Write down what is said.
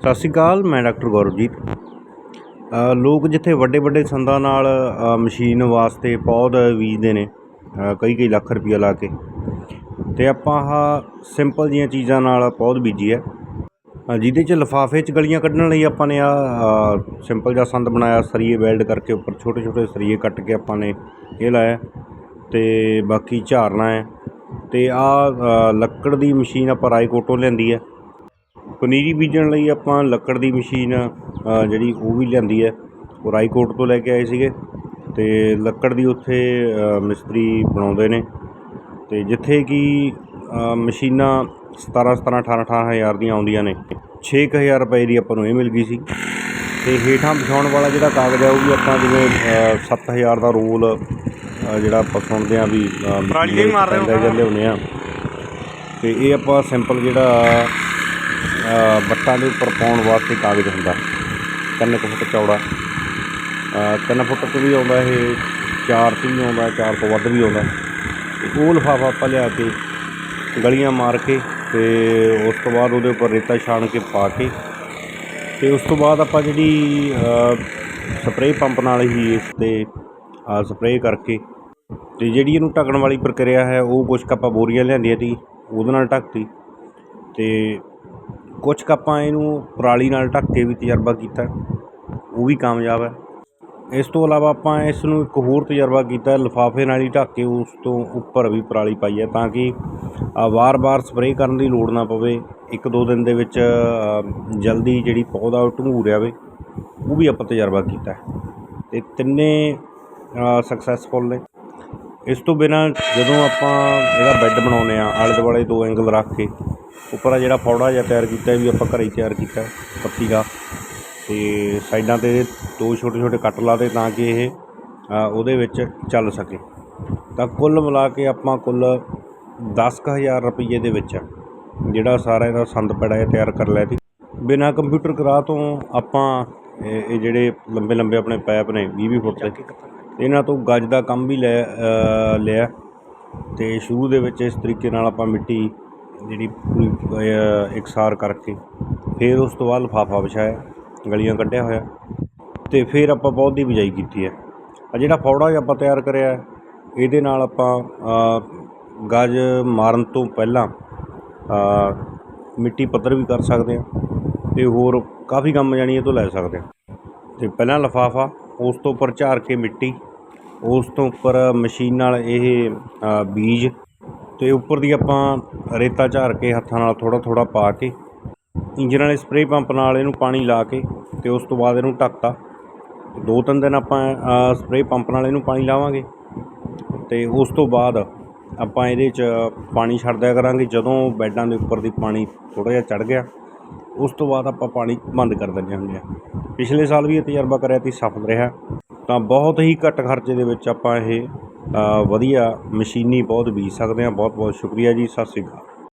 ਸਤਿ ਸ਼੍ਰੀ ਅਕਾਲ, ਮੈਂ ਡਾਕਟਰ ਗੌਰਵਜੀਤ। ਲੋਕ ਜਿੱਥੇ ਵੱਡੇ ਵੱਡੇ ਸੰਦਾਂ ਨਾਲ ਮਸ਼ੀਨ ਵਾਸਤੇ ਪੌਦ ਬੀਜਦੇ ਨੇ ਕਈ ਕਈ ਲੱਖ ਰੁਪਈਆ ਲਾ ਕੇ। ਤੇ ਆਪਾਂ ਆਹ ਸਿੰਪਲ ਜੀਆਂ ਚੀਜ਼ਾਂ ਨਾਲ ਪੌਦ ਬੀਜੀ ਹੈ ਜਿਹਦੇ 'ਚ ਲਿਫਾਫੇ 'ਚ ਗਲੀਆਂ ਕੱਢਣ ਲਈ ਆਪਾਂ ਨੇ ਆ ਸਿੰਪਲ ਜਿਹਾ ਸੰਦ ਬਣਾਇਆ, ਸਰੀਏ ਵੈਲਡ ਕਰਕੇ ਉੱਪਰ ਛੋਟੇ ਛੋਟੇ ਸਰੀਏ ਕੱਟ ਕੇ ਆਪਾਂ ਨੇ ਇਹ ਲਾਇਆ। ਤੇ ਬਾਕੀ ਝਾਰਨਾ ਹੈ। ਤੇ ਆ ਲੱਕੜ ਦੀ ਮਸ਼ੀਨ ਆਪਾਂ ਰਾਏਕੋਟੋਂ ਲਿਆਂਦੀ ਹੈ। ਪਨੀਰੀ ਬੀਜਣ ਲਈ ਆਪਾਂ ਲੱਕੜ ਦੀ ਮਸ਼ੀਨ ਜਿਹੜੀ ਉਹ ਵੀ ਲਿਆਂਦੀ ਹੈ। ਉਹ ਰਾਈਕੋਟ ਤੋਂ ਲੈ ਕੇ ਆਏ ਸੀਗੇ ਤੇ ਲੱਕੜ ਦੀ ਉੱਥੇ ਮਿਸਤਰੀ ਬਣਾਉਂਦੇ ਨੇ। ਤੇ ਜਿੱਥੇ ਕਿ ਮਸ਼ੀਨਾਂ 17 17 18 18 ਹਜ਼ਾਰ ਦੀਆਂ ਆਉਂਦੀਆਂ ਨੇ। 6000 ਰੁਪਏ ਦੀ ਆਪਾਂ ਨੂੰ ਇਹ ਮਿਲ ਗਈ ਸੀ। ਤੇ ਹੇਠਾਂ ਵਿਛਾਉਣ ਵਾਲਾ ਜਿਹੜਾ ਕਾਗਜ਼ ਹੈ ਉਹ ਵੀ ਆਪਾਂ ਜਿਵੇਂ ਅ, 7000 ਦਾ ਰੋਲ ਜਿਹੜਾ ਆਪਾਂ ਸੁਣਦੇ ਆ ਵੀ ਪਰਾਲੀ ਮਾਰ ਰਹੇ ਹੋ ਪੈਂਦਾ ਜਾਂ ਲਿਆਉਂਦੇ ਆ ਤੇ ਇਹ ਆਪਾਂ ਸਿੰਪਲ ਜਿਹੜਾ ਵੱਟਾਂ ਦੇ ਉੱਪਰ ਪਾਉਣ ਵਾਸਤੇ ਕਾਗਜ਼ ਹੁੰਦਾ। ਤਿੰਨ ਕੁ ਫੁੱਟ ਚੌੜਾ। ਅ, ਤਿੰਨ ਫੁੱਟ 'ਚ ਵੀ ਆਉਂਦਾ ਇਹ ਚਾਰ 'ਚ ਵੀ ਆਉਂਦਾ ਚਾਰ ਤੋਂ ਵੱਧ ਵੀ ਆਉਂਦਾ। ਤੇ ਉਹ ਲਿਫਾਫਾ ਆਪਾਂ ਲਿਆ ਕੇ ਗਲੀਆਂ ਮਾਰ ਕੇ ਤੇ ਉਸ ਤੋਂ ਬਾਅਦ ਉਹਦੇ ਉੱਪਰ ਰੇਤਾ ਛਾਣ ਕੇ ਪਾ ਕੇ ਤੇ ਉਸ ਤੋਂ ਬਾਅਦ ਆਪਾਂ ਜਿਹੜੀ ਸਪਰੇਅ ਪੰਪ ਨਾਲ ਹੀ ਇਸ 'ਤੇ ਸਪਰੇਅ ਕਰਕੇ ਤੇ ਜਿਹੜੀ ਇਹਨੂੰ ਢੱਕਣ ਵਾਲੀ ਪ੍ਰਕਿਰਿਆ ਹੈ ਉਹ ਕੁਛ ਕੁ ਆਪਾਂ ਬੋਰੀਆਂ ਲਿਆਂਦੀਆਂ ਤੀ ਉਹਦੇ ਨਾਲ ਢੱਕਤੀ ਤੇ ਕੁਛ ਕੁ ਆਪਾਂ ਇਹਨੂੰ ਪਰਾਲੀ ਨਾਲ ਢੱਕ ਕੇ ਵੀ ਤਜਰਬਾ ਕੀਤਾ। ਉਹ ਵੀ ਕਾਮਯਾਬ ਹੈ। ਇਸ ਤੋਂ ਇਲਾਵਾ ਆਪਾਂ ਇਸ ਨੂੰ ਇੱਕ ਹੋਰ ਤਜਰਬਾ ਕੀਤਾ, ਲਿਫਾਫੇ ਨਾਲ ਹੀ ਢੱਕ ਕੇ ਉਸ ਤੋਂ ਉੱਪਰ ਵੀ ਪਰਾਲੀ ਪਾਈ ਹੈ ਤਾਂ ਕਿ ਵਾਰ-ਵਾਰ ਸਪਰੇਅ ਕਰਨ ਦੀ ਲੋੜ ਨਾ ਪਵੇ। ਇੱਕ ਦੋ ਦਿਨ ਦੇ ਵਿੱਚ ਜਲਦੀ ਜਿਹੜੀ ਪੌਦਾ ਉਹ ਢੰਗੂਰ ਆਵੇ ਉਹ ਵੀ ਆਪਾਂ ਤਜਰਬਾ ਕੀਤਾ ਹੈ। ਤੇ ਤਿੰਨੇ ਸਕਸੈਸਫੁਲ ਨੇ। ਇਸ ਤੋਂ ਬਿਨਾਂ ਜਦੋਂ ਆਪਾਂ ਇਹਦਾ ਬੈੱਡ ਬਣਾਉਂਦੇ ਆ ਆਲੇ ਦੁਆਲੇ ਦੋ ਐਂਗਲ ਰੱਖ ਕੇ ਉੱਪਰ ਆ ਜਿਹੜਾ ਫੌੜਾ ਜਿਹਾ ਤਿਆਰ ਕੀਤਾ ਵੀ ਆਪਾਂ ਘਰੇ ਹੀ ਤਿਆਰ ਕੀਤਾ ਪੱਤੀ ਦਾ ਤੇ ਸਾਈਡਾਂ ਤੇ ਦੋ ਛੋਟੇ ਛੋਟੇ ਕੱਟ ਲਾਤੇ ਤਾਂ ਕਿ ਇਹ ਉਹਦੇ ਵਿੱਚ ਚੱਲ ਸਕੇ। ਤਾਂ ਕੁੱਲ ਮਿਲਾ ਕੇ ਆਪਾਂ ਕੁੱਲ 10000 ਰੁਪਏ ਦੇ ਵਿੱਚ ਜਿਹੜਾ ਸਾਰਾ ਇਹਦਾ ਸੰਦ ਪੈੜਾ ਇਹ ਤਿਆਰ ਕਰ ਲਿਆ ਸੀ। ਬਿਨਾਂ ਕੰਪਿਊਟਰ ਕਰਾ ਤੋਂ ਆਪਾਂ ਇਹ ਜਿਹੜੇ ਲੰਬੇ ਲੰਬੇ ਆਪਣੇ ਪਾਈਪ ਨੇ 20 20 ਫੁੱਟ ਦੇ ਇਹਨਾਂ ਤੋਂ ਗੱਜ ਦਾ ਕੰਮ ਵੀ ਲੈ ਲਿਆ। ਤੇ ਸ਼ੁਰੂ ਦੇ ਵਿੱਚ ਇਸ ਤਰੀਕੇ ਨਾਲ ਆਪਾਂ ਮਿੱਟੀ ਜਿਹੜੀ ਪੂਰੀ ਇਕਸਾਰ ਕਰਕੇ ਫਿਰ ਉਸ ਤੋਂ ਬਾਅਦ ਲਿਫਾਫਾ ਵਿਛਾਇਆ, ਗਲੀਆਂ ਕੱਢਿਆ ਹੋਇਆ ਅਤੇ ਫਿਰ ਆਪਾਂ ਪੌਦ ਦੀ ਬਿਜਾਈ ਕੀਤੀ ਹੈ। ਆ ਜਿਹੜਾ ਫੌੜਾ ਜਿਹਾ ਆਪਾਂ ਤਿਆਰ ਕਰਿਆ ਇਹਦੇ ਨਾਲ ਆਪਾਂ ਗਜ ਮਾਰਨ ਤੋਂ ਪਹਿਲਾਂ ਮਿੱਟੀ ਪੱਧਰ ਵੀ ਕਰ ਸਕਦੇ ਹਾਂ ਤੇ ਹੋਰ ਕਾਫੀ ਕੰਮ ਜਾਣੀ ਇਹ ਤੋਂ ਲੈ ਸਕਦੇ ਹਾਂ। ਤੇ ਪਹਿਲਾਂ ਲਿਫਾਫਾ, ਉਸ ਤੋਂ ਉੱਪਰ ਝਾਰ ਕੇ ਮਿੱਟੀ, ਉਸ ਤੋਂ ਉੱਪਰ ਮਸ਼ੀਨ ਨਾਲ ਇਹ ਬੀਜ ਤੇ ਉੱਪਰ ਦੀ ਆਪਾਂ ਰੇਤਾ ਝਾਰ ਕੇ ਹੱਥਾਂ ਨਾਲ ਥੋੜਾ ਥੋੜਾ ਪਾ ਕੇ ਇੰਜਨ ਵਾਲੇ ਸਪਰੇਅ ਪੰਪ ਨਾਲ ਇਹਨੂੰ ਪਾਣੀ ਲਾ ਕੇ ਤੇ ਉਸ ਤੋਂ ਬਾਅਦ ਇਹਨੂੰ ਢੱਕਤਾ। ਦੋ ਤਿੰਨ ਦਿਨ ਆਪਾਂ ਅ, ਸਪਰੇਅ ਪੰਪ ਨਾਲ ਇਹਨੂੰ ਪਾਣੀ ਲਾਵਾਂਗੇ ਤੇ ਉਸ ਤੋਂ ਬਾਅਦ ਆਪਾਂ ਇਹਦੇ 'ਚ ਪਾਣੀ ਛੱਡ ਦਿਆ ਕਰਾਂਗੇ। ਜਦੋਂ ਬੈੱਡਾਂ ਦੇ ਉੱਪਰ ਦੀ ਪਾਣੀ ਥੋੜਾ ਜਿਹਾ ਚੜ ਗਿਆ ਉਸ ਤੋਂ ਬਾਅਦ ਆਪਾਂ ਪਾਣੀ ਬੰਦ ਕਰ ਦਿੰਦੇ ਹੁੰਦੇ ਆ ਪਿਛਲੇ ਸਾਲ ਵੀ ਇਹ ਤਜਰਬਾ ਕਰਿਆ ਤੇ ਸਫਲ ਰਿਹਾ। ਤਾਂ ਬਹੁਤ ਹੀ ਘੱਟ ਖਰਚੇ ਦੇ ਵਿੱਚ ਆਪਾਂ ਇਹ ਵਧੀਆ ਮਸ਼ੀਨੀ ਬਹੁਤ ਬੀਜ ਸਕਦੇ ਹਾਂ। ਬਹੁਤ ਬਹੁਤ ਸ਼ੁਕਰੀਆ ਜੀ। ਸਤਿ ਸ਼੍ਰੀ ਅਕਾਲ।